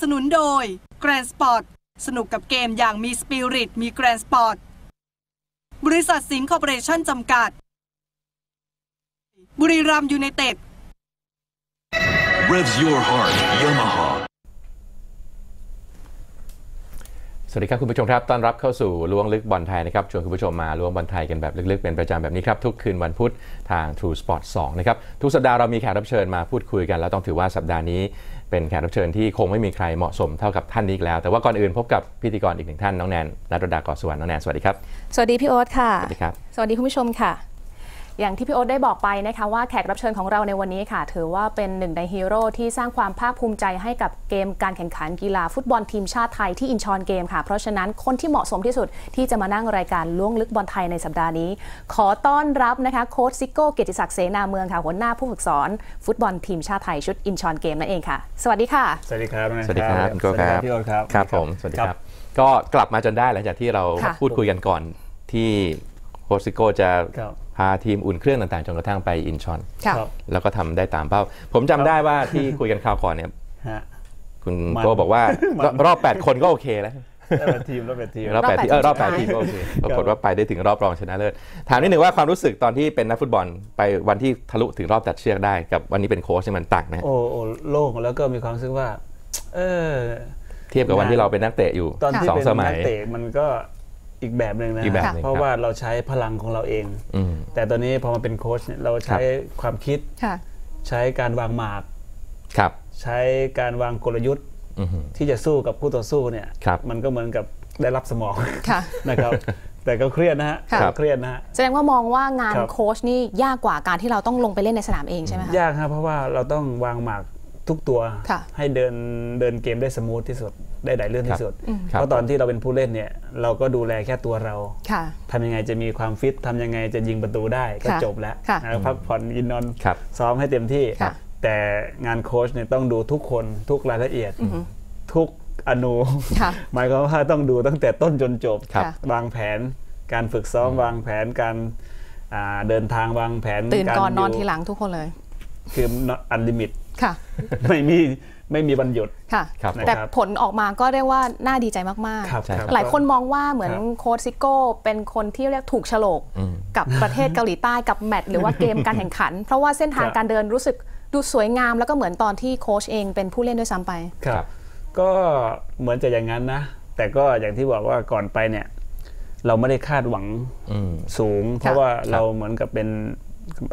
นับสนุนโดย Grand Sport สนุกกับเกมอย่างมีสปิริตมี Grand Sport บริษัทสิงห์คอร์ปอเรชั่นจำกัด บุรีรัมย์ยูไนเต็ด Revs your heart, Yamaha. สวัสดีครับคุณผู้ชมครับต้อนรับเข้าสู่ล้วงลึกบอลไทยนะครับชวนคุณผู้ชมมาล้วงบอลไทยกันแบบลึกๆ เป็นประจำแบบนี้ครับ ทุกคืนวันพุธทาง True Sport 2 นะครับ ทุกสัปดาห์เรามีแขกรับเชิญมาพูดคุยกัน แล้วต้องถือว่าสัปดาห์นี้ เป็นแขกรับเชิญที่คงไม่มีใครเหมาะสมเท่ากับท่านนี้อีกแล้ว แต่ว่าก่อนอื่นพบกับพิธีกรอีกหนึ่งท่านน้องแนนนัทรดากอสวรรค์น้องแนนสวัสดีครับ สวัสดีพี่โอ๊ตค่ะ สวัสดีครับ สวัสดีคุณผู้ชมค่ะ อย่างที่พี่โอ๊ตได้บอกไปนะคะว่าแขกรับเชิญของเราในวันนี้ค่ะ ถือว่าเป็นหนึ่งในฮีโร่ที่สร้างความภาคภูมิใจให้กับเกมการแข่งขันกีฬาฟุตบอลทีมชาติไทยที่อินชอนเกมค่ะ เพราะฉะนั้นคนที่เหมาะสมที่สุดที่จะมานั่งรายการล้วงลึกบอลไทยในสัปดาห์นี้ ขอต้อนรับนะคะโค้ชซิโก้เกียรติศักดิ์เสนาเมืองค่ะหัวหน้าผู้ฝึกสอนฟุตบอลทีมชาติไทยชุดอินชอนเกมนั่นเองค่ะ สวัสดีค่ะ สวัสดีครับน้องแนนสวัสดีครับคุณโก้สวัสดีครับพี่โอ๊ตครับครับผมสวัสดีครับ ก็กลับมาจนได้หลังจากที่เราค่ะพูดคุยกันก่อนที่โค้ชซิโก้จะครับพาทีมอุ่นเครื่องต่างๆ จนกระทั่งไปอินชอนค่ะครับแล้วก็ทำได้ตามเป้า ผมจำได้ว่าที่คุยกันคราวก่อนเนี่ยฮะคุณมันโก้บอกว่ามันรอบรอบ 8 คนก็โอเคแล้วแล้วเป็นทีมแล้วเป็นทีมรอบแปดรอบแปดที่เออรอบแปดทีทีมมก็โอเคปรากฏครับว่าไปได้ถึงรอบรองชนะเลิศถามนิดหนึ่งว่าความรู้สึกตอนที่เป็นนักฟุตบอลไปวันที่ทะลุถึงรอบตัดเชือกได้กับวันนี้เป็นโค้ชเนี่ยมันต่างนะโอ้โอ้โล่งแล้วก็มีความรู้สึกว่า เออ เทียบกับวันที่เราเป็นนักเตะอยู่ตอนที่สองเป็นสมันัยกเตะมันก็ อีกแบบหนึ่งนะ อีกแบบหนึ่งเพราะครับว่าเราใช้พลังของเราเองอืมแต่ตอนนี้พอมาเป็นโค้ชเนี่ยเราใช้ความคิดค่ะใช้การวางหมากครับใช้การวางกลยุทธ์อือหือที่จะสู้กับคู่ต่อสู้เนี่ยครับมันก็เหมือนกับได้รับสมองค่ะนะครับ แต่ก็เครียดนะฮะค่ะก็เครียดนะฮะแสดงว่ามองว่างานครับโค้ชนี่ยากกว่าการที่เราต้องลงไปเล่นในสนามเองใช่ไหมคะยากครับเพราะว่าเราต้องวางหมากทุกตัวค่ะให้เดินเดินเกมได้สมูทที่สุด ได้ไหลเลื่อนที่สุดครับเพราะตอนที่เราเป็นผู้เล่นเนี่ยเราก็ดูแลแค่ตัวเราค่ะทำยังไงจะมีความฟิตทำยังไงจะยิงประตูได้ก็ค่ะจบแล้วค่ะนะครับพักผ่อนกินนอนครับซ้อมให้เต็มที่ค่ะแต่งานโค้ชเนี่ยต้องดูทุกคนทุกรายละเอียดทุกอนูค่ะหมายความว่าต้องดูตั้งแต่ต้นจนจบครับค่ะวางแผนการฝึกซ้อมวางแผนการอ่าเดินทางวางแผนตื่นการก่อนนอนยู่ทีหลังทุกคนเลย คืออันลิมิตค่ะไม่มี ไม่มีวันหยุดค่ะครับนะแต่ครับผลออกมาก็เรียกว่าน่าดีใจมากครับใช่ครับๆหลายคนมองว่าเหมือนครับโค้ชซิโก้เป็นคนที่เรียกถูกโฉลกอืมกับประเทศเกาหลีใต้กับแมตช์หรือว่าเกมการแข่งขัน เพราะว่าเส้นทางครับการเดินรู้สึกดูสวยงามแล้วก็เหมือนตอนที่โค้ชเองเป็นผู้เล่นด้วยซ้ำไปครับ ก็เหมือนจะอย่างนั้นนะ แต่ก็อย่างที่บอกว่าก่อนไปเนี่ย เราไม่ได้คาดหวังอืมสูง เพราะว่าเราเหมือนกับเป็น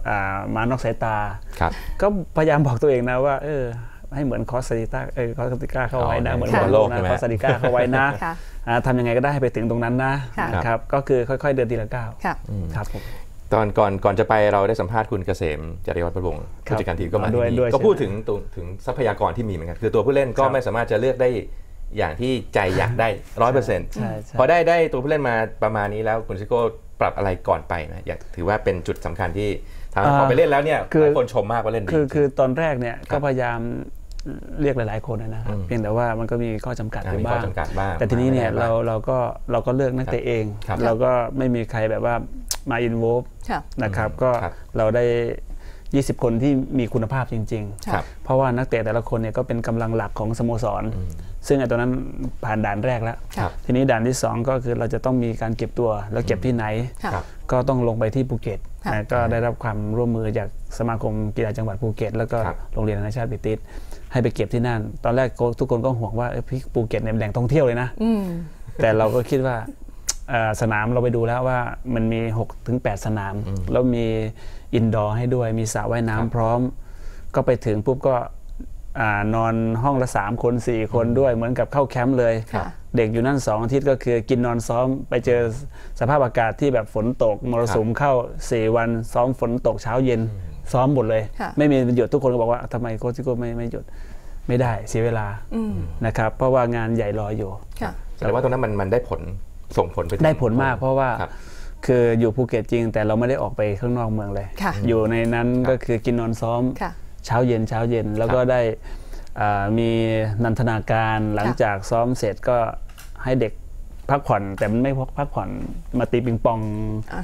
อ่ามานอกสายตาครับก็พยายามบอกตัวเองนะว่า เออ ให้เหมือนคอสซาริต้าเออคอสซาริก้าเข้าไว้นะอ๋อเหมือนในบอลโลโลกกใช่นะไหมคอสซาริก้าเข้าไว้นะค่ะอ่าทำยังไงก็ได้ให้ไปถึงตรงนั้นนะค่ะนะครับก็คือค่อย ๆ เดินทีละก้าวค่ะครับผมตอนก่อนก่อนจะไปเราได้สัมภาษณ์คุณเกษมจริยวัฒน์ประวงศ์ครับผู้จัดการทีมก็มาด้วยที่ด้วยนี่ก็พูดใช่ไหมถึงตรงถึงทรัพยากรที่มีเหมือนกันคือตัวผู้เล่นก็ครับไม่สามารถจะเลือกได้อย่างที่ใจอยากได้ร้อยเปอร์เซ็นต์ใช่ใช่พอได้ได้ตัวผู้เล่นมาประมาณนี้แล้วคุณซิโก้ปรับอะไรก่อนไปนะอยากถือว่าเป็นจุดสำคัญที่ทางอ่าพอไปเล่นแล้วเนี่ยคือหลายคนชมมากว่าเล่นดีคือคือตอนแรกเนี่ยครัก็บพยายาม เรียกหลาย ๆ คนนะครับอืมเพียงแต่ว่ามันก็มีข้อจำกัดอ่าอยู่มีข้อบ้างจำกัดบ้าง แต่ทีนี้เนี่ยไม่ได้เราบ้างเราก็เราก็เลือกนักเตะเองครับเราก็ไม่มีใครแบบว่ามาอินโวฟค่ะนะครับ ก็ครับเราได้ 20 คนที่มีคุณภาพจริงครับๆเพราะว่านักเตะแต่ละคนเนี่ยก็เป็นกำลังหลักของสโมสร ซึ่งไอ้ตัวนั้นผ่านด่านแรกแล้วครับทีนี้ด่านที่ 2 ก็คือเราจะต้องมีการเก็บตัว แล้วเก็บที่ไหนค่ะครับก็ต้องลงไปที่ภูเก็ตค่ะนะก็ได้รับความร่วมมือจากสมาคมกีฬาจังหวัดภูเก็ต แล้วก็ครับโรงเรียนนานาชาติบิติส ให้ไปเก็บที่นั่น ตอนแรกก็ทุกคนก็ห่วงว่าเอ้ยพี่ภูเก็ตเนี่ยเป็นแหล่งท่องเที่ยวเลยนะอืมแต่เราก็คิดว่าเอ่อสนามเราไปดูแล้วว่ามันมี6ถึง8สนาม แล้วมีอินดอร์ให้ด้วยมีสระว่ายน้ำพร้อม ก็ไปถึงปุ๊บก็อ่านอนห้องละ 3 คน 4 คนด้วยเหมือนกับเข้าแคมป์เลยค่ะเด็กอยู่นั่น2อาทิตย์ก็คือกินนอนซ้อมไปเจอสภาพอากาศที่แบบฝนตกมรสุมเข้า 4 วันซ้อมฝนตกเช้าเย็น ซ้อมหมดเลยค่ะไม่มีหยุดทุกคนก็บอกว่าทำไมโค้ชซิโก้ไม่ไม่หยุดไม่ได้เสียเวลาอืมนะครับเพราะว่างานใหญ่รออยู่ค่ะแต่ว่าตรงนั้นมันมันได้ผลส่งผลไปถึงได้ผลมากเพราะว่าครับคืออยู่ภูเก็ตจริง แต่เราไม่ได้ออกไปข้างนอกเมืองเลยค่ะอยู่ในนั้นครับก็คือกินนอนซ้อมค่ะเช้าเย็นเช้าเย็นแล้วก็ครับได้อ่ามีนันทนาการหลังค่ะจากซ้อมเสร็จก็ให้เด็ก พักผ่อนแต่มันไม่พักผ่อนมาตีปิงปอง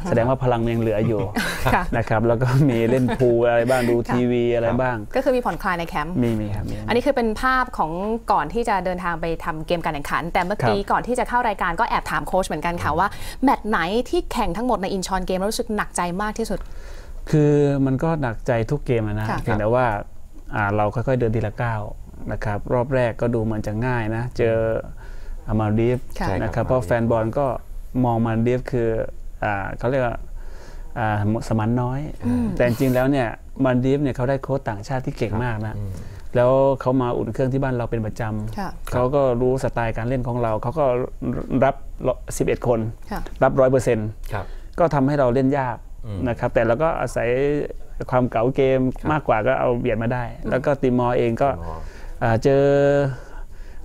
แสดงว่าพลังมันยังเหลืออยู่ค่ะนะครับแล้วก็มีเล่นพูลอะไรบ้างดูทีวีอะไรบ้าง ก็คือมีผ่อนคลายในแคมป์มีมีครับมีอันนี้คือเป็นภาพของก่อนที่จะเดินทางไปทำเกมการแข่งขัน แต่เมื่อกี้ครับก่อนที่จะเข้ารายการก็แอบถามโค้ชเหมือนกันค่ะว่าแมตช์ไหนที่แข่งทั้งหมดในอินชอนเกมแล้วรู้สึกหนักใจมากที่สุด คือมันก็หนักใจทุกเกมอะนะค่ะเพียงแต่ว่าอ่าเราค่อยๆเดินทีละก้าวนะครับรอบแรกก็ดูเหมือนจะง่ายนะ เจอ อามาดีฟค่ะนะครับใช่ครับเพราะแฟนบอลก็มองมาดีฟคืออ่าเขาเรียกว่าอ่าสมันน้อย แต่จริงๆแล้วเนี่ยมาดีฟเนี่ยเขาได้โค้ชต่างชาติที่เก่งมากนะแล้วเขามาอุ่นเครื่องที่บ้านเราเป็นประจค่ะำเขาก็รู้สไตล์การเล่นของเรา เขาก็รับ 11 คนค่ะรับร้อยเปอร์เซ็นต์ครับก็ทำให้เราเล่นยากอืมนะครับ แต่เราก็อาศัยความเก๋าเกมครับมากกว่าก็เอาเบียดมาได้ แล้วก็ติมอร์เองก็อ๋ออ่าเจอ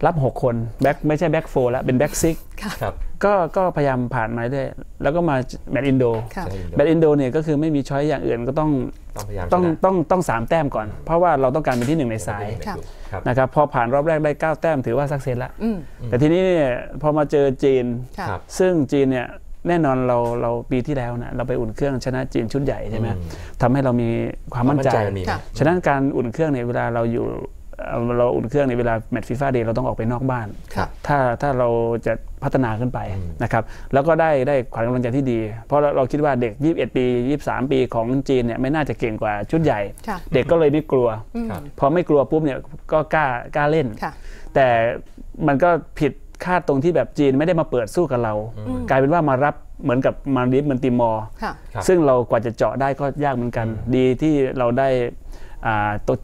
รับ 6 คนแบ็คไม่ใช่แบ็คโฟแล้วเป็นแบ็คซิกครับก็ก็พยายามผ่านมาเรื่อยแล้วก็มาแมตช์อินโดค่ะใช่แมตช์อินโดเนี่ยก็คือไม่มีช้อยอย่างอื่นก็ต้องต้องพยายามต้องชนะต้องต้องสามแต้มก่อน เพราะว่าเราต้องการเป็นที่หนึ่งในสายค่ะครับนะครับพอผ่านรอบแรกได้ 9 แต้มถือว่าสักเซนละอืมแต่ทีนี้เนี่ยพอมาเจอจีนค่ะครับซึ่งจีนเนี่ยแน่นอนเราเราปีที่แล้วนะเราไปอุ่นเครื่องชนะจีนชุดใหญ่ใช่ไหมอืมทำให้เรามีความมั่นใจมันมีไหมค่ะฉะนั้นการอุ่นเครื่องเนี่ยเวลาเราอยู่ เอ่อเราอุ่นเครื่องในเวลาแมตช์ฟีฟ่าเดย์เราต้องออกไปนอกบ้านครับถ้าถ้าเราจะพัฒนาขึ้นไปอืมนะครับ แล้วก็ได้ได้ขวัญกำลังใจที่ดี เพราะเราเราคิดว่าเด็ก 21 ปี 23 ปีของจีนเนี่ยไม่น่าจะเก่งกว่าชุดใหญ่ค่ะเด็กก็เลยไม่กลัวอืมครับพอไม่กลัวปุ๊บเนี่ยก็กล้ากล้าเล่นค่ะแต่มันก็ผิดคาดตรงที่แบบจีนไม่ได้มาเปิดสู้กับเรา กลายเป็นว่ามารับเหมือนกับมาดิฟเหมือนติมอร์ค่ะครับซึ่งเรากว่าจะเจาะได้ก็ยากเหมือนกัน ดีที่เราได้อ่าตัว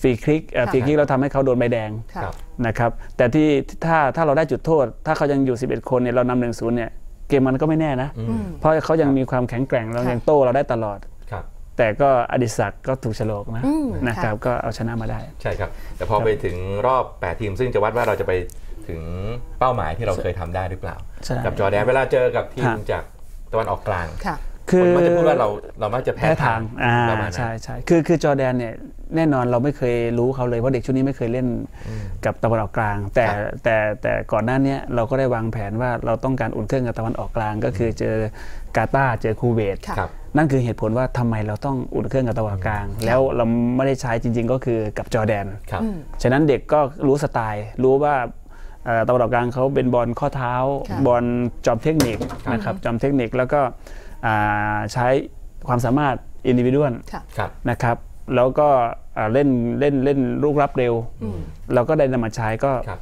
ฟรีคลิกเอ่อค่ะฟรีคลิกเราทำให้เขาโดนใบแดงค่ะครับนะครับแต่ที่ถ้าถ้าเราได้จุดโทษ ถ้าเขายังอยู่ 11 คนเนี่ยเรานำหนึ่งศูนย์เนี่ยเกมมันก็ไม่แน่นะอืมเพราะเขายังมีความแข็งแกร่งเราค่ะยังโต้เราได้ตลอดครับแต่ก็อดิศักดิ์ก็ถูกฉลกนะอืมนะครับก็เอาชนะมาได้ ใช่ครับ แต่พอไปถึงรอบ 8 ทีมซึ่งจะวัดว่าเราจะไปถึงเป้าหมายที่เราเคยทำได้หรือเปล่าใช่กับจอร์แดนเวลาเจอกับทีมฮะจากตะวันออกกลาง ค่ะคืคอนมักจะพูดว่าเราเรามักจะแพ้แพ้ทางอ่าประมาณนั้นใช่ใช่คือคือจอร์แดนเนี่ยแน่นอนเราไม่เคยรู้เขาเลยเพราะเด็กชุดนี้ไม่เคยเล่นกับตะวันออกกลาง แต่ครับแต่แต่ก่อนหน้าเนี้ยเราก็ได้วางแผนว่าเราต้องการอุ่นเครื่องกับตะวันออกกลาง ก็คือเจอกาตาร์เจอคูเวตค่ะครับนั่นคือเหตุผลว่าทำไมเราต้องอุ่นเครื่องกับตะวันออกกลาง แล้วเราไม่ได้ใช้จริง ๆ ก็คือกับจอร์แดนครับฉะนั้นเด็กก็รู้สไตล์รู้ว่าเอ่อตะวันออกกลางเขาเป็นบอลข้อเท้าค่ะบอลจอมเทคนิคนะครับจอมเทคนิคแล้วก็อ่า ใช้ความสามารถอินดิวิ a l ค่ะครับนะครับ แล้วก็อ่าเล่นเล่นเล่นลูกรับเร็ว เราก็ได้นำมาใช้ก็ครับ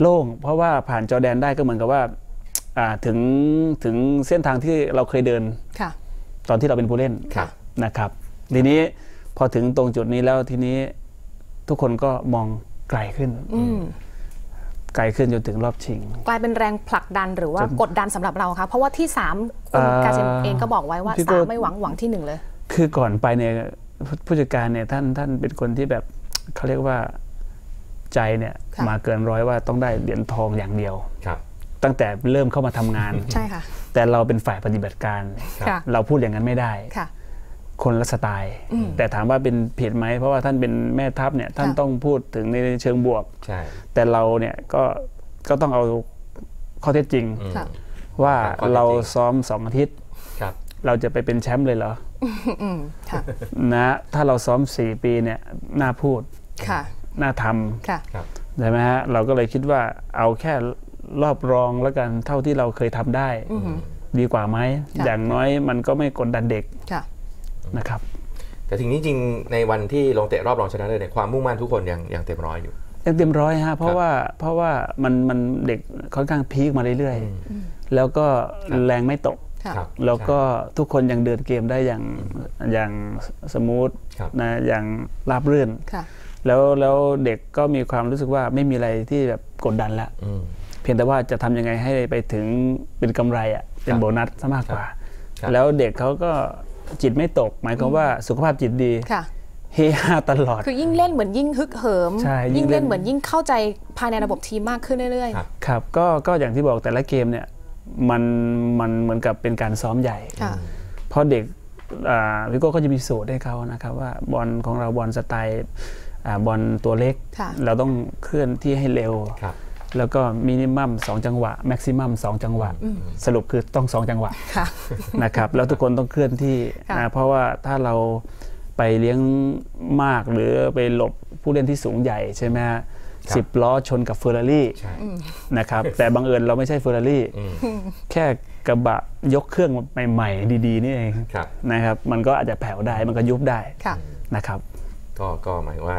โล่ง เพราะว่าผ่านจอร์แดนได้ก็เหมือนกับว่าอ่าถึงถึงเส้นทางที่เราเคยเดินค่ะตอนที่เราเป็นผู้เล่นครับนะครับ ทีนี้พอถึงตรงจุดนี้แล้วทีนี้ทุกคนก็มองไกลขึ้นอืม ไกลขึ้นจนถึงรอบชิง กลายเป็นแรงผลักดันหรือว่าจะกดดันสำหรับเราคะเพราะว่าที่ 3 คุณเอ่อกาเซนเองก็บอกไว้ว่าพี่โก้สามไม่หวังหวังที่หนึ่งเลย คือก่อนไปเนี่ยผู้ผู้จัดการเนี่ยท่านท่านเป็นคนที่แบบเขาเรียกว่าใจเนี่ยค่ะมาเกินร้อยว่าต้องได้เหรียญทองอย่างเดียวครับ ตั้งแต่เริ่มเข้ามาทำงานใช่ค่ะแต่เราเป็นฝ่ายปฏิบัติการครับค่ะเราพูดอย่างนั้นไม่ได้ ค่ะคนละสไตล์ แต่ถามว่าเป็นผิดไหม เพราะว่าท่านเป็นแม่ทัพเนี่ยท่านค่ะต้องพูดถึงในเชิงบวกใช่แต่เราเนี่ยก็ก็ต้องเอาข้อเท็จจริงอืมค่ะว่าข้อเท็จจริงเราซ้อมสองอาทิตย์ครับเราจะไปเป็นแชมป์เลยเหรออืมค่ะนะถ้าเราซ้อม4ปีเนี่ยน่าพูดค่ะน่าทค่ะครับำใช่ไหมฮะเราก็เลยคิดว่าเอาแค่รอบรองแล้วกันเท่าที่เราเคยทำได้อือหือดีกว่าไหมค่ะอย่างน้อยมันก็ไม่กดดันเด็กค่ะ นะครับแต่ทีนี้จริงในวันที่ลงเตะรอบรองชนะเลิศเนี่ยความมุ่งมั่นทุกคนยังยังเต็มร้อยอยู่ยังเต็มร้อยฮะเพครัราะบว่าเพราะว่ามันมันเด็กค่อนข้างพีคมาเรื่อยๆ แล้วก็ครับแรงไม่ตกค่ะครับแล้วก็ทุกคนยังเดินเกมได้อย่างอย่างสมูทครับนะอย่างราบรื่นค่ะแล้วแล้วเด็กก็มีความรู้สึกว่าไม่มีอะไรที่แบบกดดันละอืมเพียงแต่ว่าจะทำยังไงให้ไปถึงเป็นกำไรอะเป็นครับโบนัสซะมากกว่าครับแล้วเด็กเขาก็ จิตไม่ตก หมายความว่าสุขภาพจิตดีค่ะเฮฮาตลอด คือยิ่งเล่นเหมือนยิ่งฮึกเหิมใช่ยิ่ยิ่งงเล่เล่นนเหมือนยิ่งเข้าใจภายในระบบทีมมากขึ้นเรื่อยครับครับ ก็ก็อย่างที่บอกแต่ละเกมเนี่ยมันมันเหมือนกับเป็นการซ้อมใหญ่ๆค่ะเพราะเด็กอ่าพี่โก้ก็จะมีสูตรให้เขานะครับว่าบอลของเราบอลสไตล์อ่าบอลตัวเล็กค่ะเราต้องเคลื่อนที่ให้เร็วครับ แล้วก็มินิมัม2จังหวะแม็กซิมัม2จังหวะ สรุปคือต้อง 2 จังหวะค่ะนะครับแล้วทุกคนต้องเคลื่อนที่ค่ะนะเพราะว่าถ้าเราไปเลี้ยงมากหรือไปหลบผู้เล่นที่สูงใหญ่ใช่ไหมฮะครับสิบล้อชนกับเฟอร์รารี่ใช่นะครับแต่บังเอิญเราไม่ใช่เฟอร์รารี่อืมแค่กระบะยกเครื่องใหม่ ๆ ดีๆ นี่เองครับนะครับมันก็อาจจะแผ่วได้มันก็ยุบได้ค่ะนะครับ ก็ก็หมายว่า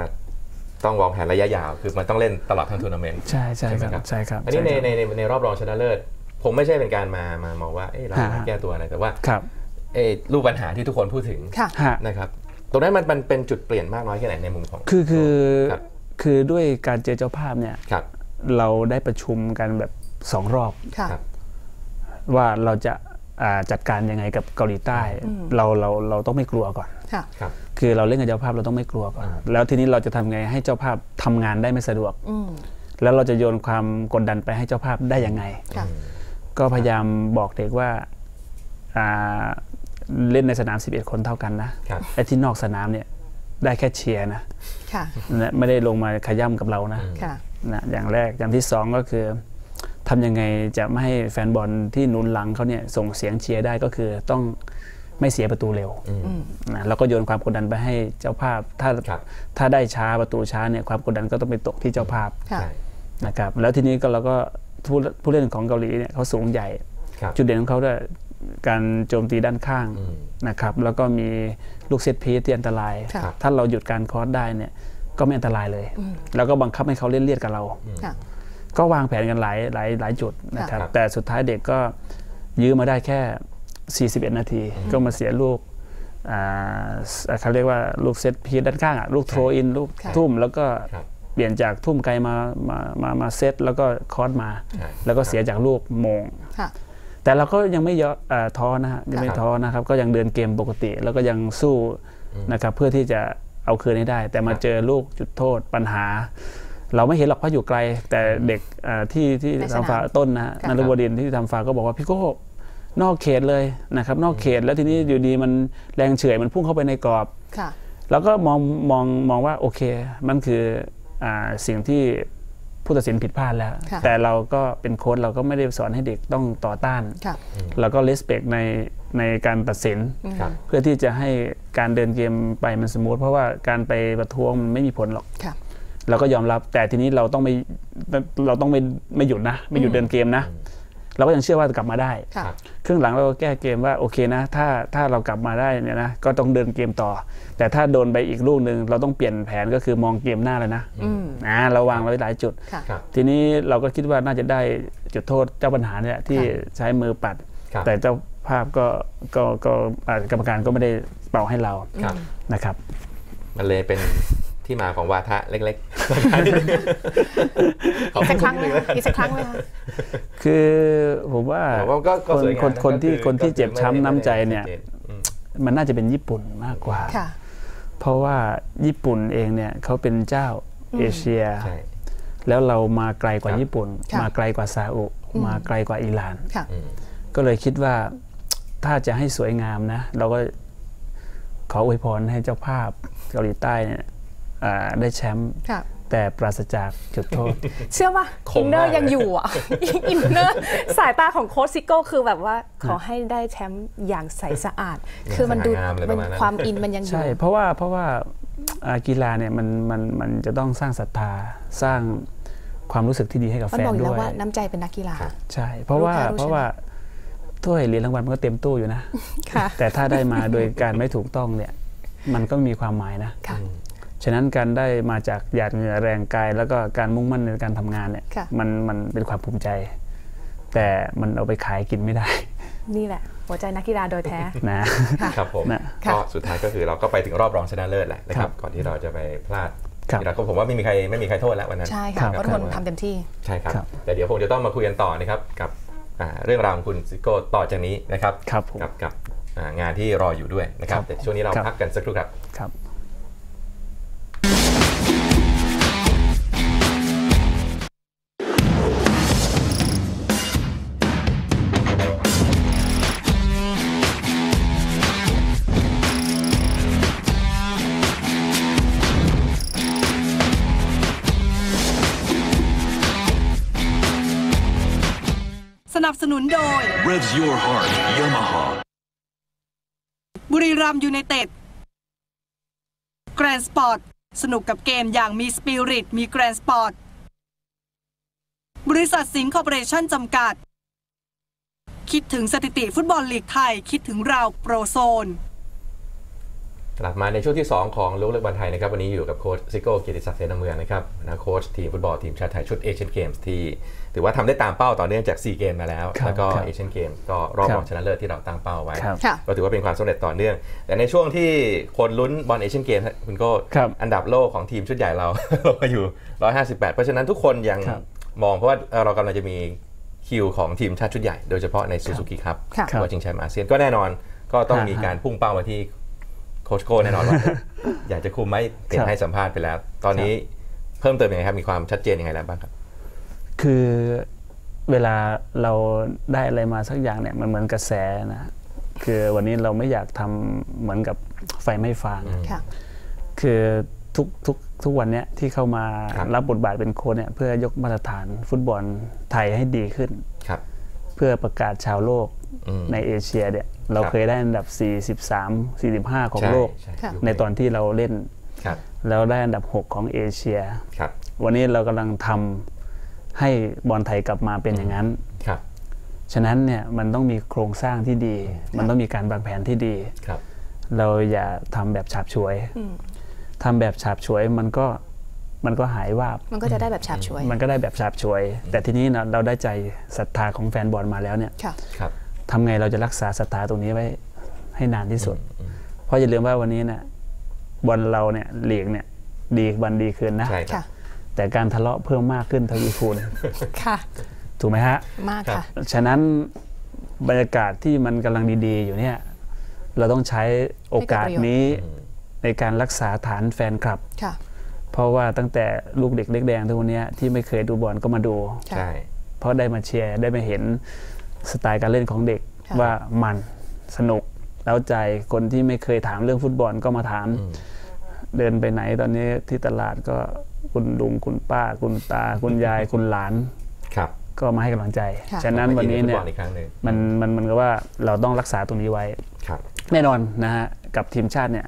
ต้องวางแผนระยะยาว คือมันต้องเล่นตลอดทั้งทัวร์นาเมนต์ใช่ใช่ใช่ไหมคครัรับบใช่ครับ อันนี้ในช่ครับในในในรอบรองชนะเลิศ ผมไม่ใช่เป็นการมามามองว่าเอ้เราฮะมาแก้ตัวอะไรแต่ว่าครับเอ้ลูกปัญหาที่ทุกคนพูดถึงค่ะฮะนะครับตรงนั้นมันมันเป็นจุดเปลี่ยนมากน้อยแค่ไหนในมุมของคือคือครับคือด้วยการเจอเจ้าภาพเนี่ยครับเราได้ประชุมกันแบบสองรอบค่ะครับว่าเราจะอ่าจัดการยังไงกับเกาหลีใต้ เราเราเราต้องไม่กลัวก่อน ค่ะครับคือเราเล่นกับเจ้าภาพเราต้องไม่กลัวก่อนแล้วทีนี้เราจะทำไงให้เจ้าภาพทำงานได้ไม่สะดวกอืมแล้วเราจะโยนความกดดันไปให้เจ้าภาพได้ยังไงค่ะก็พยายามบอกเด็กว่าอ่าเล่นในสนาม 11 คนเท่ากันนะครับไอ้ที่นอกสนามเนี่ยได้แค่เชียร์นะค่ะนะไม่ได้ลงมาขย่ำกับเรานะค่ะนะอย่างแรกอย่างที่สองก็คือทำยังไงจะไม่ให้แฟนบอลที่หนุนหลังเขาเนี่ยส่งเสียงเชียร์ได้ก็คือต้อง ไม่เสียประตูเร็วนะแล้วก็โยนความกดดันไปให้เจ้าภาพ ถ้าครับถ้าได้ช้าประตูช้าเนี่ยความกดดันก็ต้องไปตกที่เจ้าภาพค่ะใช่นะครับแล้วทีนี้ก็เราก็ผู้ผู้เล่นของเกาหลีเนี่ยเขาสูงใหญ่ครับจุดเด่นของเขาด้วยการโจมตีด้านข้างอืมนะครับแล้วก็มีลูกเซตพีซที่อันตรายค่ะถ้าเราหยุดการคอร์สได้เนี่ยก็ไม่อันตรายเลย แล้วก็บังคับให้เขาเล่นเลียดกับเราค่ะก็วางแผนกันหลายหลายหลายจุดนะครับครับแต่สุดท้ายเด็กก็ยื้อมาได้แค่ 41 นาที ก็มาเสียลูกอ่าเขาเรียกว่าลูกเซตพีซด้านข้างอะลูกโทรอินลูกค่ะทุ่มแล้วก็ครับเปลี่ยนจากทุ่มไกลมามามามาเซตแล้วก็คอร์สมาใช่แล้วก็เสียจากลูกโมงค่ะแต่เราก็ยังไม่ย่อเอ่อท้อนะฮะยังไม่ครับท้อนะครับก็ยังเดินเกมปกติ แล้วก็ยังสู้นะครับเพื่อที่จะเอาคืนให้ได้ แต่มาเจอลูกจุดโทษปัญหา เราไม่เห็นหรอกเพราะอยู่ไกล แต่เด็กเอ่อที่ที่ในสนามทำฟาวล์ต้นนะฮะค่ะนรุบดินทร์ที่ทำฟาวล์ก็บอกว่าพี่โก้ นอกเขตเลยนะครับ นอกเขตแล้วทีนี้อยู่ดีมันแรงเฉื่อยมันพุ่งเข้าไปในกรอบค่ะแล้วก็มองมองมองว่าโอเค มันคืออาสิ่งที่ผู้ตัดสินผิดพลาดแล้วค่ะแต่เราก็เป็นโค้ชเราก็ไม่ได้สอนให้เด็กต้องต่อต้านค่ะเราก็เลสเปกในในการตัดสินครับเพื่อที่จะให้การเดินเกมไปมันสมูทเพราะว่าการไปประท้วงมันไม่มีผลหรอกค่ะเราก็ยอมรับแต่ทีนี้เราต้องไม่เราต้องไม่ไม่หยุดนะ ไม่หยุดเดินเกมนะ เราก็ยังเชื่อว่าจะกลับมาได้ค่ะครึ่งหลังเราก็แก้เกมว่าโอเคนะ ถ้าถ้าเรากลับมาได้เนี่ยนะก็ต้องเดินเกมต่อ แต่ถ้าโดนไปอีกลูกหนึ่งเราต้องเปลี่ยนแผนก็คือมองเกมหน้าเลยนะอืมอ่าเราวางไว้หลายจุดค่ะครับทีนี้เราก็คิดว่าน่าจะได้จุดโทษเจ้าปัญหาเนี่ยที่ค่ะใช้มือปัดครับแต่เจ้าภาพก็ก็ก็อ่ากรรมการก็ไม่ได้เป่าให้เราครับนะครับ มันเลยเป็น ที่มาของวาทะเล็กๆขอบอีกคุสัณกครั้งไหมนิดนึงคะอีกสักครั้งไหมคะคือผมว่าผมว่าก็ก็คนสวยงามคนนะคนที่ก็อคนที่ก็อเจ็บช้ำไม่ได้น้ำใจเนี่ยไม่ได้ชัดจอืมมันน่าจะเป็นญี่ปุ่นมากกว่าค่ะเพราะว่าญี่ปุ่นเองเนี่ยเขาเป็นเจ้าเอเชียใช่แล้วเรามาไกลกว่าครับญี่ปุ่นค่ะมาไกลกว่าซาอุ มาไกลกว่าอิหร่านค่ะอืมก็เลยคิดว่าถ้าจะให้สวยงามนะ เราก็ขออวยพรให้เจ้าภาพเกาหลีใต้เนี่ยอ่า ได้แชมป์ค่ะแต่ปราศจากจุดโทษ เชื่อป่ะคอิมนเนอมากร์เลยยังอยู่อะอินเนอร์สายตาของโค้ชซิโก้คือแบบว่าขอให้ได้แชมป์อย่างใสสะอาด คือมันดูสง่างามอะไรประมาณนั้นความอินมันยังอยู่ใช่เพราะว่าเพราะว่าอ่ากีฬาเนี่ยมันมันมันจะต้องสร้างศรัทธาสร้างความรู้สึกที่ดีให้กับมันแฟนบอกอยู่ด้แล้ววยว่าน้ำใจเป็นนักกีฬาใช่ เพราะว่ารู้แพ้รู้ชนะเพราะว่าถ้วยเหรียญรางวัลมันก็เต็มตู้อยู่นะค่ะแต่ถ้าได้มาโดยการไม่ถูกต้องเนี่ยมันก็มีความหมายนะค่ะ ฉะนั้นการได้มาจากหยาดเหงื่อแรงกาย แล้วก็การมุ่งมั่นในการทำงานเนี่ยค่ะมันมันเป็นความภูมิใจ แต่มันเอาไปขายกินไม่ได้ นี่แหละ หัวใจนักกีฬาโดยแท้นะครับผมนะก็สุดท้ายก็คือเราก็ไปถึงรอบรองชนะเลิศแหละนะคครัรับบก่อนที่เราจะไปพลาดครับที่เราก็ผมว่าไม่มีใครไม่มีใครโทษแล้ววันนั้นใช่ครัค่ะบเพราะทุกคนทำเต็มที่ใช่ครับครับแต่เดี๋ยวคงจะต้องมาคุยกันต่อนะครับกับอ่าเรื่องราวของคุณซิโก้ต่อจากนี้นะครับครับผมกับกับอ่างานที่รออยู่ด้วยนะครับครับแต่ช่วงนี้เราครับพักกันสักครู่ครับ นับสนุนโดย Revs your heart, Yamaha. บุรีรัมย์ยูไนเต็ดแกรนสปอร์ตสนุกกับเกมอย่างมีสปิริตมีแกรนสปอร์ตบริษัทสิงห์คอร์ปอเรชั่นจำกัด คิดถึงสถิติฟุตบอลลีกไทย คิดถึงเราโปรโซน กลับมาในช่วงที่ 2 ของลูกเลือกบอลไทยนะครับ วันนี้อยู่กับโค้ชซิโก้เกียรติศักดิ์เสนาเมืองนะครับนะโค้ชทีมฟุตบอลทีมชาติไทยชุดเอเชียนเกมส์ที่ ถือว่าทำได้ตามเป้าต่อเนื่องจาก 4 เกมมาแล้วครับแล้วก็ครับเอเชียนเกมก็รอบครัรบองชนะเลิศที่เราตั้งเป้าไว้ครับค่ะก็ถือว่าเป็นความสำเร็จต่อเนื่อง แต่ในช่วงที่คนลุ้นบอลเอเชียนเกมคุณก็ครับอันดับโลกของทีมชุดใหญ่เราลงมาอยู่ 158 เพราะฉะนั้นทุกคนยังครับมองเพราะว่าเอ่อเรากำลังจะมีคิวของทีมชาติชุดใหญ่โดยเฉพาะในซูซูกิครับค่ะว่าชิงแชมป์อาเซียนก็แน่นอนก็ต้องฮะมีการพุ่งเป้ามาที่โคชโก้แน่นอนว่าอยากจะคุมไหมเห็นครับให้สัมภาษณ์ไปแล้ว ตอนนี้เพิ่มเติมยังไงครับมีความชัดเจนยังไงแล้วบ้างครับ คือเวลาเราได้อะไรมาสักอย่างเนี่ยมันเหมือนกระแสนะคือวันนี้เราไม่อยากทำเหมือนกับไฟไม่ฟางค่ะคือทุกทุกทุกวันเนี้ยที่เข้ามาครับรับบทบาทเป็นโค้ชเนี่ยเพื่อยกมาตรฐานฟุตบอลไทยให้ดีขึ้นครับเพื่อประกาศชาวโลกอืมในเอเชียเนี่ยเราครับเคยได้อันดับ 43 45 ของใช่โลกใช่ค่ะยุคในตอนที่เราเล่นครับแล้วได้อันดับ 6 ของเอเชียครับวันนี้เรากำลังทำ ให้บอลไทยกลับมาเป็นอย่างนั้นครับฉะนั้นเนี่ยมันต้องมีโครงสร้างที่ดี มันต้องมีการวางแผนที่ดีครับ เราอย่าทำแบบฉาบฉวยอืมทำแบบฉาบฉวยมันก็มันก็หายวาบมันก็จะได้แบบฉาบฉวย มันก็ได้แบบฉาบฉวย แต่ทีนี้นะเราได้ใจศรัทธาของแฟนบอลมาแล้วเนี่ยค่ะครับทำไงเราจะรักษาศรัทธาตรงนี้ไว้ให้นานที่สุด เพราะอย่าลืมว่าวันนี้เนี่ยบอลเราเนี่ยลีกเนี่ยดีวันดีคืนนะใช่ครัค่ะบ แต่การทะเลาะเพิ่มมากขึ้นทวีคูณค่ะ ถูกไหมฮะ มากค่ะ ฉะนั้นบรรยากาศที่มันกำลังดีๆ อยู่เนี่ย เราต้องใช้โอกาสนี้ในการรักษาฐานแฟนคลับค่ะเพราะว่าตั้งแต่ลูกเด็กเล็กแดงทุกวันเนี้ยที่ไม่เคยดูบอลก็มาดูค่ะใช่เพราะได้มาเชียร์ได้มาเห็นสไตล์การเล่นของเด็กค่ะว่ามันสนุกแล้วใจคนที่ไม่เคยถามเรื่องฟุตบอลก็มาถาม เดินไปไหนตอนนี้ที่ตลาดก็คุณลุงคุณป้า คุณตา คุณยายคุณหลานครับ ก็มาให้กำลังใจค่ะฉะนั้นวันนี้เนี่ยฟุตบอลอีกครั้งหนึ่งมันมันมันก็ว่าเราต้องรักษาตรงนี้ไว้ครับแน่นอนนะฮะกับทีมชาติเนี่ย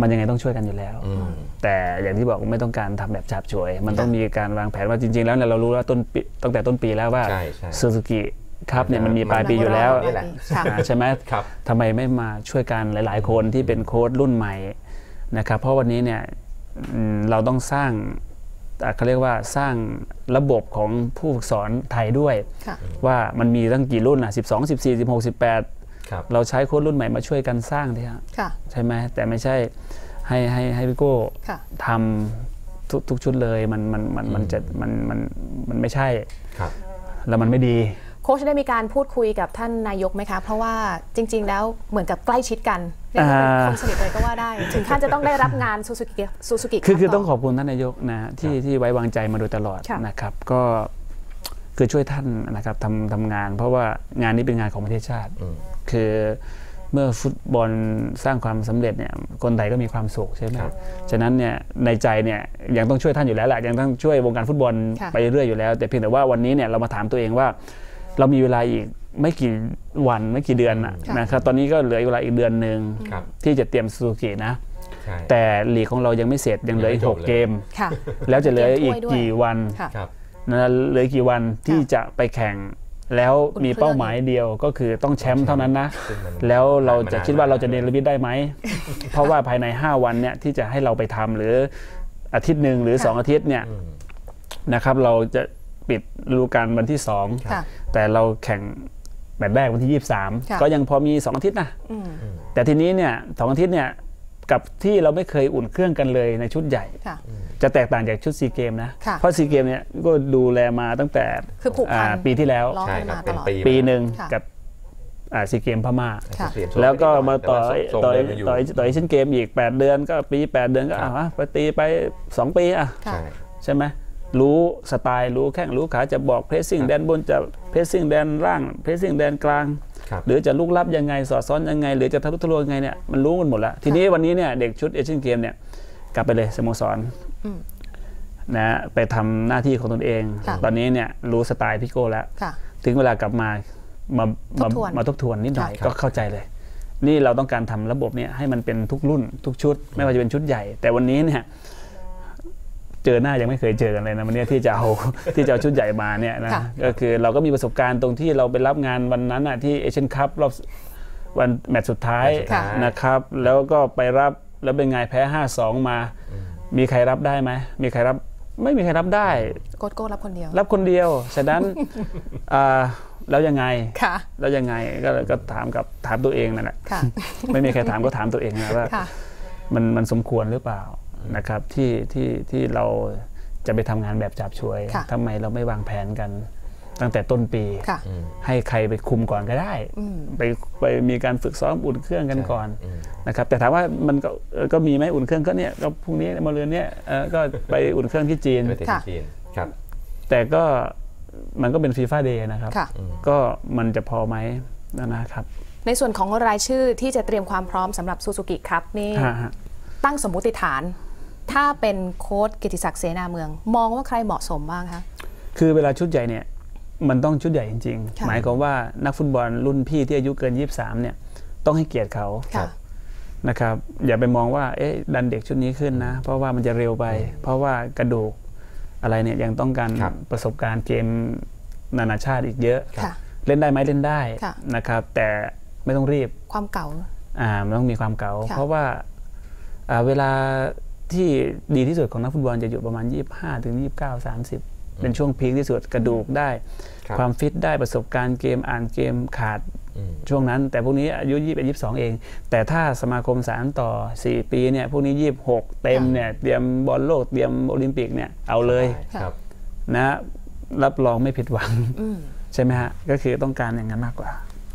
มันยังไงต้องช่วยกันอยู่แล้วอืมแต่อย่างที่บอกไม่ต้องการทำแบบฉาบฉวย มันต้องมีการวางแผนว่าจริง ๆ แล้วเนี่ยเรารู้แล้วต้นปีตั้งแต่ต้นปีแล้วว่าใช่ใช่ซูซูกิครับเนี่ยมันมีปลายปีอยู่แล้วนี่แหละค่ะอ่าใช่ไหมครับทำไมไม่มาช่วยกันหลาย ๆ คนที่เป็นโค้ดรุ่นใหม่ นะครับเพราะวันนี้เนี่ยอืมเราต้องสร้างอ่าเขาเรียกว่าสร้างระบบของผู้ฝึกสอนไทยด้วยค่ะว่ามันมีตั้งกี่รุ่นอะ12 14 16 18ครับเราใช้โค้ดรุ่นใหม่มาช่วยกันสร้างทีฮะค่ะใช่ไหมแต่ไม่ใช่ให้ให้ให้พี่โก้ค่ะทำทุกทุกชุดเลยมันมันมันมันจะมันมันมันไม่ใช่ครับแล้วมันไม่ดีโค้ชได้มีการพูดคุยกับท่านนายกไหมคะ เพราะว่าจริง ๆ แล้วเหมือนกับใกล้ชิดกัน เรียกว่าเป็นอ่าคนสนิทเลยก็ว่าได้ ถึงขั้นจะต้องได้รับงานซูซูกิซูซูกิคือคือต้องขอบคุณท่านนายกนะที่ที่ไว้วางใจมาโดยตลอดค่ะนะครับ ก็คือช่วยท่านนะครับทำทำงาน เพราะว่างานนี้เป็นงานของประเทศชาติอืมคือเมื่อฟุตบอลสร้างความสำเร็จเนี่ยคนไทยก็มีความสุขใช่ไหมครับฉะนั้นเนี่ยในใจเนี่ยยังต้องช่วยท่านอยู่แล้วแหละยังต้องช่วยวงการฟุตบอลค่ะไปเรื่อยอยู่แล้ว แต่เพียงแต่ว่าวันนี้เนี่ยเรามาถามตัวเองว่า เรามีเวลาอีกไม่กี่วันไม่กี่เดือนนะค่ะนะครับตอนนี้ก็เหลือเวลาอีกเดือนหนึ่งครับที่จะเตรียมซูซูกินะใช่แต่ลีกของเรายังไม่เสร็จยังเหลืออีกยังหไม่กจบเลยเกมค่ะแล้วจะเหลืออีกเกมถ้วยด้วยกี่วันค่ะครับนะเหลืออีกกี่วันที่จะไปแข่งแล้วมีเป้าหมายเดียวก็คือต้องแชมป์เท่านั้นนะซึ่งมันแล้วเราจะผ่นมคิดว่าเราจะเนนรมิตได้ไหม เพราะว่าภายใน 5 วันเนี่ยที่จะให้เราไปทำหรืออาทิตย์หนึ่งหรือ 2 อาทิตย์เนี่ยอืมนะครับเราจะ ปิดฤดูกาลวันที่ค่ะ2แต่เราแข่งแมตช์แรกวันที่ค่ะ23 ก็ยังพอมี 2 อาทิตย์นะอืมแต่ทีนี้เนี่ยสองอาทิตย์เนี่ยกับที่เราไม่เคยอุ่นเครื่องกันเลยในชุดใหญ่ค่ะจะแตกต่างจากชุดซีเกมนะค่ะเพราะซีเกมเนี่ยก็ดูแลมาตั้งแต่คือผูกพันอ่าปีที่แล้วรอใช่ให้ครับมาตเป็นลอดปีปีหนึ่งค่ะกับซีเกมพม่าค่ะเปลี่ยนช่งแล้วก็มาต่อแว่าทรงต่อเดิมยังอยู่ต่อต่อเอเชียนเกมอีก 8 เดือนก็ปี 8 เดือนก็ครัอะบวะไปตีไป 2 ปีอะค่ะใช่ใช่ไหม รู้สไตล์รู้แข้งรู้ขาจะบอกเพรสซิ่งครับแดนบนจะเพรสซิ่งแดนล่างเพรสซิ่งแดนกลางครับหรือจะลุกลับยังไงสอดซ้อนยังไง หรือจะทะลุทะลวงยังไงเนี่ยมันรู้กันหมดแล้วทีนี้วันนี้เนี่ยเด็กชุดเอเชียนเกมเนี่ยกลับไปเลยสโมสรอืมนะไปทำหน้าที่ของตนเองค่ะตอนนี้เนี่ยรู้สไตล์พี่โก้แล้วค่ะถึงเวลากลับมามาทมาบทวนมาทบทวนนิดหน่อยครับก็เข้าใจเลย นี่เราต้องการทำระบบเนี่ยให้มันเป็นทุกรุ่นทุกชุด ไม่ว่าจะเป็นชุดใหญ่ แต่วันนี้เนี่ย เจอหน้ายังไม่เคยเจอกันเลยนะวันเนี้ยที่จะเอาที่จะเอาชุดใหญ่มาเนี่ยนะค่ะก็คือเราก็มีประสบการณ์ตรงที่เราไปรับงานวันนั้นอะที่เอเชียนคัพรอบวันแมตช์สุดท้ายแมตช์สุดท้ายนะครับ แล้วก็ไปรับแล้วเป็นไงแพ้ 5-2 มา มีใครรับได้ไหมมีใครรับไม่มีใครรับได้โกดโก้รับคนเดียว รับคนเดียวฉะนั้นอ่าแล้วยังไงค่ะแล้วยังไงก็ก็ถามกับถามตัวเองนั่นแหละค่ะไม่มีใครถามก็ถามตัวเองนะว่าค่ะมันมันสมควรหรือเปล่า นะครับที่ที่ที่เราจะไปทำงานแบบจับช่วยค่ะทำไมเราไม่วางแผนกัน ตั้งแต่ต้นปีค่ะให้ใครไปคุมก่อนก็ได้อืมไปไปมีการฝึกซ้อมอุ่นเครื่องกันก่อนนะครับแต่ถามว่ามันก็เออก็มีไหมอุ่นเครื่องก็เนี่ยก็พรุ่งนี้มาเรือนเนี่ยเออก็ไปอุ่นเครื่องที่จีนประเทศค่ะจีนครับ แต่ก็มันก็เป็นฟีฟ่าเดย์นะครับค่ะก็มันจะพอไหมนะครับในส่วนของรายชื่อที่จะเตรียมความพร้อมสำหรับซูซูกิครับนี่ฮะฮะตั้งสมมุติฐาน ถ้าเป็นโค้ดกิติศักดิ์เสนาเมือง มองว่าใครเหมาะสมบ้างคะคือเวลาชุดใหญ่เนี่ยมันต้องชุดใหญ่จริงค่ะๆหมายความว่านักฟุตบอลรุ่นพี่ที่อายุเกิน 23เนี่ยต้องให้เกียรติเขาค่ะนะครับอย่าไปมองว่าเอ๊ะดันเด็กชุดนี้ขึ้นนะ เพราะว่ามันจะเร็วไป เพราะว่ากระดูกอะไรเนี่ยยังต้องการครับประสบการณ์เกมนานาชาติอีกเยอะค่ะเล่นได้ไหมเล่นได้ค่ะนะครับ แต่ไม่ต้องรีบความเก่าอ่ามันต้องมีความเก่าค่ะเพราะว่าอ่าเวลา ที่ดีที่สุดของนักฟุตบอลจะอยู่ประมาณ 25ถึง29 30 เป็นช่วงพีคที่สุดกระดูกได้ครับความฟิตได้ประสบการณ์เกมอ่านเกมขาดอืมช่วงนั้น แต่พวกนี้อายุ21 22เอง แต่ถ้าสมาคมสารต่อ 4 ปีเนี่ยพวกนี้26เต็มเนี่ยเตรียมบอลโลกเตรียมโอลิมปิกเนี่ยเอาเลยค่ะครับนะรับรองไม่ผิดหวังอืมใช่ไหมฮะ ก็คือต้องการอย่างนั้นมากกว่า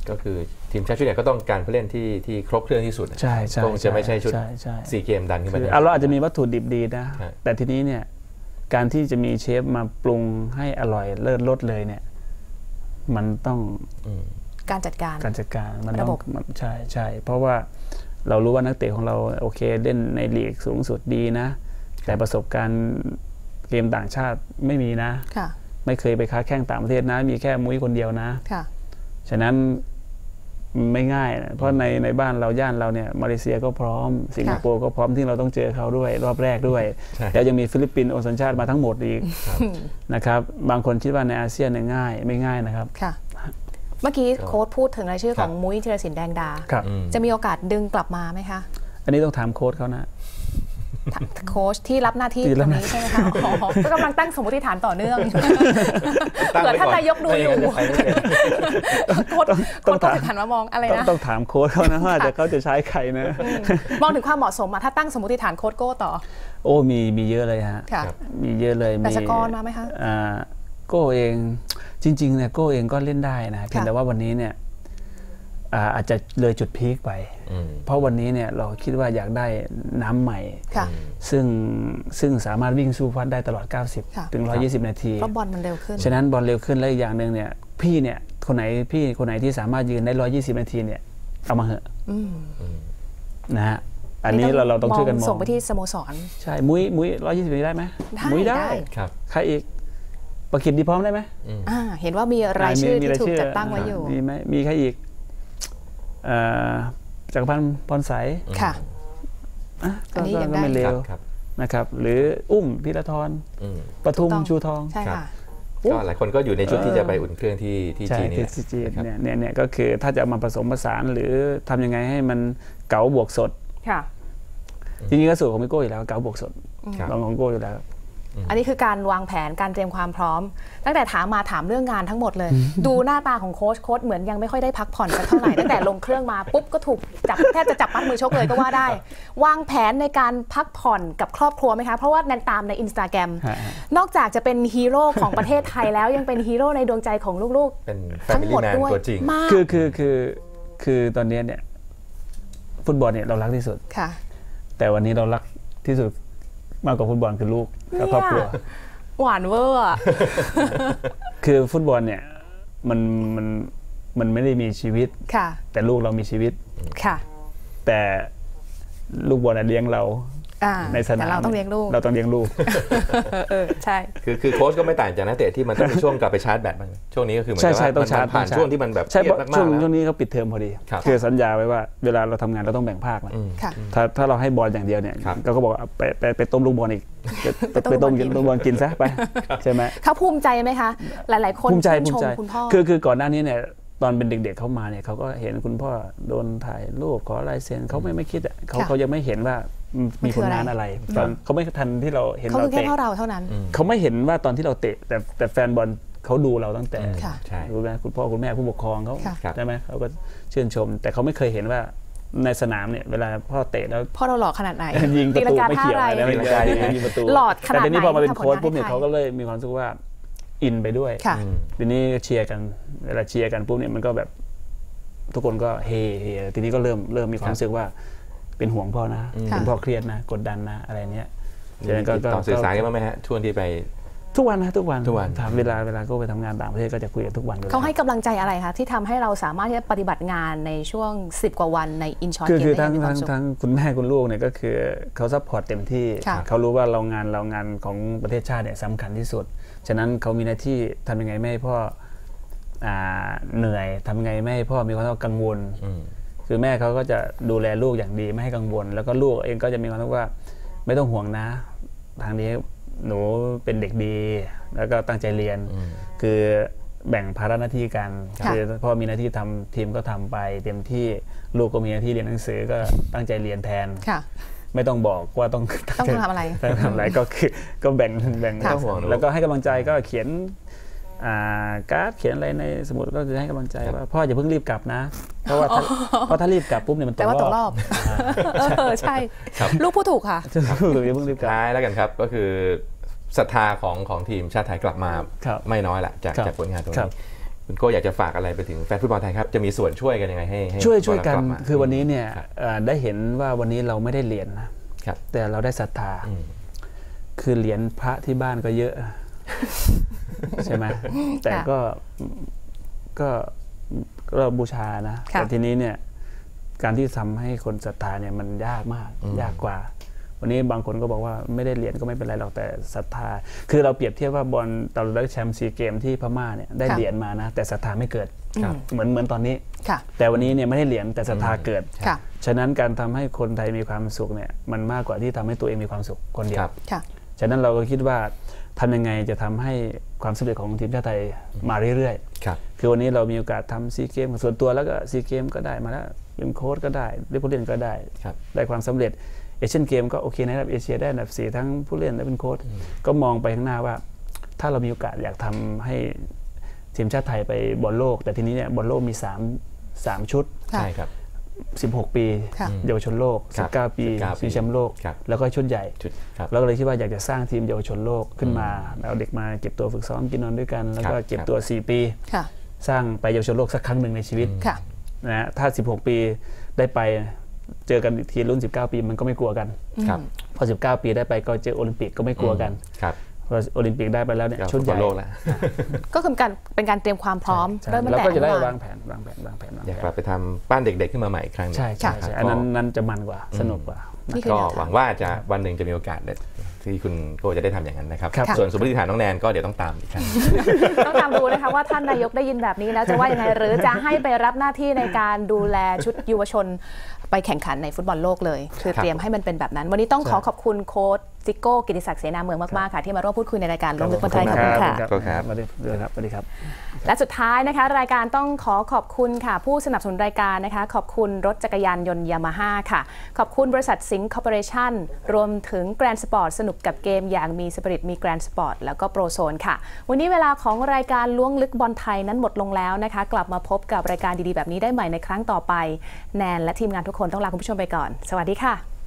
ก็คือ ทีมชาติชุดใหญ่ก็ต้องการผู้เล่นที่ที่ครบเครื่องที่สุดใช่ใช่คงจะไม่ใช่ชุดใช่ใช่ซีเกมดันขึ้นมาคือได้เอาเราอาจจะมีวัตถุดิบดีนะใช่แต่ทีนี้เนี่ยการที่จะมีเชฟมาปรุงให้อร่อยเลิศรสเลยเนี่ย มันต้องอืมการจัดการการจัดการมันต้ระองบบมันใช่ใช่เพราะว่าเรารู้ว่านักเตะของเราโอเคเล่นในลีกสูงสุดดีนะ แต่ประสบการณ์เกมต่างชาติไม่มีนะค่ะไม่เคยไปค้าแข่งต่างประเทศนะ มีแค่มุ้ยคนเดียวนะค่ะฉะนั้น ไม่ง่ายนะเพราะในในบ้านเราย่านเราเนี่ยมาเลเซียก็พร้อม สิงคโปร์ก็พร้อมที่เราต้องเจอเขาด้วย รอบแรกด้วยใช่แล้วยังมีฟิลิปปินส์โอนสัญชาติมาทั้งหมดอีกนะครับบางคนคิดว่าในอาเซียนเนี่ยง่ายไม่ง่ายนะครับค่ะเมื่อกี้โค้ดพูดถึงรายชื่อของครับมุ้ยธีรศิลป์แดงดาครับอืมจะมีโอกาสดึงกลับมาไหมคะ อันนี้ต้องถามโค้ชเขานะถ้า โค้ชที่รับหน้าที่ที่ตรัรบงหน้านี้ใช่ไหมคะอ๋อก็กำลังตั้งสมมติฐานต่อเนื่องตั้งเผื่อไว้ท่านก่นายกดูอยู่ไม่งั้นจะไปไม่เป็นโค้ดโค้ดต้องหันมามองอะไรต้องนะต้องถามโค้ชเขานะว่าจะเขาจะใช้ใครนะมองถึงความเหมาะสมอะถ้าตั้งสมมติฐานโค้ดโก้ต่อ โอ้มีมีเยอะเลยฮะค่ะครับมีเยอะเลยแต่สกอร์มาไหมคะอ่าโก้เองจริงๆเนี่ยโก้เองก็เล่นได้นะเพียงค่ะแต่ว่าวันนี้เนี่ย อ่าอาจจะเลยจุดพีคไปอืมเพราะวันนี้เนี่ยเราคิดว่าอยากได้น้ำใหม่ค่ะซึ่งซึ่งสามารถวิ่งสู้ฟัดได้ตลอดค่ะ90 ถึง 120 นาทีเพราะบอลมันเร็วขึ้น ฉะนั้นบอลเร็วขึ้นและอีกอย่างหนึ่งเนี่ยพี่เนี่ยคนไหนพี่คนไหนที่สามารถยืนได้ 120 นาทีเนี่ยเอามาเหอะอืมนะฮะอันนี้เราเราต้องช่วยกันมองส่งไปที่สโมสร ใช่ มุ้ยมุ้ย120นาทีได้ไหมได้มุ้ยได้ได้ครับใครอีกประกิตดีพร้อมได้ไหมอ่าเห็นว่ามีรายชื่อที่ถูกจัดตั้งไว้อยู่มีไหมมีใครอีกเอ่อ จักรพันธ์พรใสค่ะอะอันนี้ก็ยังก็ได้ไม่เลครับวครับนะครับ หรืออุ้มธีรทรอืมปทุมถูกต้องชูทองใช่ครับค่ะก็หลายคนก็อยู่ในชุดที่จะไปอุ่นเครื่องที่ที่ใช่จีนนี่ที่แหละจีนนะครับเนี่ยเนี่ยเนี่ยก็คือถ้าจะเอามาผสมผสานหรือทำยังไงให้มันเก๋าบวกสดค่ะจริงๆก็สูตรของพี่โก้อยู่แล้วเก๋าบวกสดครับลองของโก้อยู่แล้ว อันนี้คือการวางแผนการเตรียมความพร้อม ตั้งแต่ถามมาถามเรื่องงานทั้งหมดเลย ดูหน้าตาของโค้ชโค้ชเหมือนยังไม่ค่อยได้พักผ่อนสักเท่าไหร่ตั้งแต่ลงเครื่องมาปุ๊บก็ถูกจับแทบจะจับมัดมือชกเลยก็ว่าได้ วางแผนในการพักผ่อนกับครอบครัวไหมคะ เพราะว่าแนนตามในอินสตาแกรมฮะฮะนอกจากจะเป็นฮีโร่ของประเทศไทยแล้วยังเป็นฮีโร่ในดวงใจของลูกเป็นแฟๆทั้งมิหมลี่ดแมนด้วยตัวจริงมากคือคือคือคือตอนนี้เนี่ยฟุตบอลเนี่ยเรารักที่สุดค่ะ แต่วันนี้เรารักที่สุด มากกว่าฟุตบอลคือลูกและครอบครัวเนี่ยหวานเวอร์อะคือฟุตบอลเนี่ยมันมันมันไม่ได้มีชีวิต ค่ะ แต่ลูกเรามีชีวิต ค่ะ แต่ลูกบอลน่ะเลี้ยงเราอ่า ในสนามแต่เราต้องเลี้ยงลูกเราต้องเลี้ยงลูกเออเออใช่คือคือโค้ชก็ไม่ต่างจากนักเตะที่มันต้องมีช่วงกลับไปชาร์จแบตบ้างช่วงนี้ก็คือเหมือนใช่กับใช่ว่าต้องมันชาร์จผ่านต้องชาร์จช่วงที่มันแบบใช่เครีเพยดราะมาช่วกงๆแล้วช่วงนี้เขาปิดเทอมพอดีครับคือสัญญาไว้ว่าเวลาเราทำงานเราต้องแบ่งภาคนะอืมค่ะถ้าถ้าเราให้บอลอย่างเดียวเนี่ยครับก็ก็บอกว่าไปไปไปต้มลูกบอลอีกไปไปต้มไปต้มลูกบอลกินลูกบอลกินซะไปใช่ไหมเขาภูมิใจไหมคะ หลาย ๆ คนภูมิใจชื่นภูชมิมใจคุณพ่อคือคือก่อนหน้านี้เนี่ยตอนเป็นเด็กๆเข้ามาเนี่ยเขาก็เห็นคุณพ่อโดนถ่ายรูปขอลายเซ็นเขาไม่ไม่คิดอะเขาค่ะเขายังไม่เห็นว่า มีผลงานอะไรตอนเขาไม่ทันที่เราเห็นเขาเราคือแค่เตะพ่อเราเท่านั้น เขาไม่เห็นว่าตอนที่เราเตะ แต่แต่แฟนบอลเขาดูเราตั้งแต่ค่ะใช่รู้ไหมคุณพ่อคุณแม่ผู้ปกครองเขาค่ะครับใช่ไหมเขาก็ชื่นชม แต่เขาไม่เคยเห็นว่าในสนามเนี่ยเวลาพ่อเตะแล้วพ่อเราหล่อขนาดไหนยิงประตีลัตูงกาไม่ท่าเกี่ยวอะไรอะไรนะไม่ตีลังใช่กายังไงยิงประตูหลอดขนาดแต่ทีนี้พอมาเป็นไหนโค้ชปุ๊บเนี่ยทำผลงานให้เขาก็เลยมีความรู้สึกว่าอินไปด้วยค่ะอืมทีนี้เชียร์กันเวลาเชียร์กันปุ๊บเนี่ยมันก็แบบทุกคนก็เฮเฮทีนี้ก็เริ่มเริ่มมีความรู้สึกว่า เป็นห่วงพ่อนะค่ะเป็นพ่อเครียดนะกดดันนะอะไรเนี้ยฉะนั้นก็ติดต่อสื่อสารกันบ้างไหมฮะช่วงที่ไปทุกวันนะทุกวันทุกวันถามเวลาเวลาก็ไปทำงานต่างประเทศก็จะคุยกันทุกวันอยู่แล้วเขาให้กำลังใจอะไรคะที่ทำให้เราสามารถที่จะปฏิบัติงานในช่วง 10 กว่าวันในอินชอนคือเกคือมได้อทั้ย่างงมีความทั้งสุขทั้งคุณแม่คุณลูกเนี่ยก็คือเขาซัพพอร์ตเต็มที่ค่ะเขารู้ว่าเรางานเรางานของประเทศชาติเนี่ยสำคัญที่สุด ฉะนั้นเขามีหน้าที่ทำยังไงไม่ให้พ่ออ่าเหนื่อยทำยังไงไม่ให้พ่อมีความกังวลอืม คือแม่เขาก็จะดูแลลูกอย่างดีไม่ให้กังวล แล้วก็ลูกเองก็จะมีความรู้สึกว่าไม่ต้องห่วงนะ ทางนี้หนูเป็นเด็กดี แล้วก็ตั้งใจเรียนอืมคือแบ่งภาระหน้าที่กันค่ะคือพ่อมีหน้าที่ทำทีมก็ทำไป เต็มที่ลูกก็มีหน้าที่เรียนหนังสือก็ตั้งใจเรียนแทนค่ะไม่ต้องบอกว่าต้องต้องทำอะไรต้องทำอะไรก็คือก็แบ่งแบ่งค่ะไม่ต้องห่วงหนูแล้วก็ให้กำลังใจก็เขียนอ่า การ์ดเขียนอะไรในสมุดก็จะให้กำลังใจว่าพ่ออย่าเพิ่งรีบกลับนะ เพราะว่าถ้าเพราะถ้ารีบกลับปุ๊บเนี่ยมันตแต่กว่าตกรรออบบเออใช่ลูกพูดถูกค่ะอย่าเพิ่งรีบกลับท้ายแล้วกันครับก็คือศรัทธาของของทีมชาติไทยกลับมาครับไม่น้อยแหละจากครับจากผลงานตรงครันี้บคุณโก้อยากจะฝากอะไรไปถึงแฟนฟุตบอลไทยครับ จะมีส่วนช่วยกันยังไงให้ให้ช่วยฟุตบอลช่วยกันเราลับมาคือวันนี้เนี่ยครับเอ่อได้เห็นว่าวันนี้เราไม่ได้เหรียญนะครับแต่เราได้ศรัทธาอืมคือเหรียญพระที่บ้านก็เยอะ ใช่ไหมแต่ก็ก็ก็บูชานะค่ะแต่ทีนี้เนี่ยการที่ทำให้คนศรัทธาเนี่ยมันยากมากอืมยากกว่า วันนี้บางคนก็บอกว่าไม่ได้เหรียญก็ไม่เป็นไรหรอกแต่ศรัทธา คือเราเปรียบเทียบว่าบอลตอนเราได้แชมป์ซีเกมที่พม่าเนี่ยได้ค่ะเหรียญมานะ แต่ศรัทธาไม่เกิดครับเหมือนเหมือนตอนนี้ค่ะแต่วันนี้เนี่ยไม่ได้เหรียญแต่ศรัทธาเกิดค่ะฉะนั้นการทำให้คนไทยมีความสุขเนี่ยมันมากกว่าที่ทำให้ตัวเองมีความสุขคนเดียควรับค่ะฉะนั้นเราก็คิดว่า ทำยังไงจะทำให้ความสำเร็จของทีมชาติไทยมาเรื่อยครับๆคือวันนี้เรามีโอกาสทำซีเกมส่วนตัวแล้วก็ซีเกมก็ได้มาแล้วเป็นโค้ชก็ได้เล่นผู้เล่นก็ได้ครับได้ความสำเร็จเอเชียนเกมก็โอเคในระดับเอเชียได้อันดับสี่ทั้งผู้เล่นและเป็นโค้ชก็มองไปข้างหน้าว่า ถ้าเรามีโอกาสอยากทำให้ทีมชาติไทยไปบอลโลก แต่ทีนี้เนี่ยบอลโลกมี3 3ชุดค่ะใช่ครับ 16 ปีค่ะเยาวชนโลกครับ19 ปี19ชิงแชมป์โลกครับแล้วก็ชุดใหญ่จุดครับเราก็เลยคิดว่าอยากจะสร้างทีมเยาวชนโลกขึ้นมาเอาเด็กมาเก็บตัวฝึกซ้อมกินนอนด้วยกัน แล้วก็ครับเก็บครับตัว 4 ปีค่ะสร้างไปเยาวชนโลกสักครั้งหนึ่งในชีวิตค่ะนะฮะถ้า 16 ปีได้ไปเจอกันอีกทีรุ่น 19 ปีมันก็ไม่กลัวกันครับพอ 19 ปีได้ไปก็เจอโอลิมปิกก็ไม่กลัวกันครับพอ โอลิมปิกได้ไปแล้วเนี่ยก็ชุดฟุตใหบอญ่ลโลกแล้วก็คือการเป็นการเตรียมความพร้อมใช่เริ่มตั้งแล้วแต่ก็จะได้อนุบาลวางแผนวางแผนวางแผนวางอยากแผกลับนไปทำบ้านเด็ก ๆ ขึ้นมาใหม่อีกครั้งหนึ่งใช่ใช่ใช่ครับอันนั้นนั้นจะมันกว่าสนุกกว่านี่คือก็แนวทางหวังว่าจะวันหนึ่งจะมีโอกาสได้ที่คุณโก้จะได้ทำอย่างนั้นนะครับครับส่วนสุภาพฐานน้องแนนก็เดี๋ยวต้องตามอีกครั้งต้องตามดูนะคะว่าท่านนายกได้ยินแบบนี้แล้วจะว่ายังไงหรือจะให้ไปรับหน้าที่ในการดูแลชุดเยาวชน ไปแข่งขันในฟุตบอลโลกเลย คือครับเตรียมให้มันเป็นแบบนั้น วันนี้ต้องขอขอบคุณโค้ชซิโก้กิติศักดิ์เสนาเมืองมาก ๆ ค่ะ ที่มาร่วมพูดคุยในรายการลงลึกบนไทยขอบคุณค่ะขอบคุณครับสวัสดีครับสวัสดีครับ และสุดท้ายนะคะ รายการต้องขอขอบคุณค่ะ ผู้สนับสนุนรายการนะคะ ขอบคุณรถจักรยานยนต์ยามาฮ่าค่ะ ขอบคุณบริษัทสิงห์คอร์ปอเรชั่นรวมถึงแกรนด์สปอร์ตสนุกกับเกมอย่างมีสปิริตมีแกรนด์สปอร์ตแล้วก็โปรโซนค่ะ วันนี้เวลาของรายการล้วงลึกบอลไทยนั้นหมดลงแล้วนะคะ กลับมาพบกับรายการดีๆ แบบนี้ได้ใหม่ในครั้งต่อไป แนนและทีมงานทุกคนต้องลาคุณผู้ชมไปก่อน สวัสดีค่ะ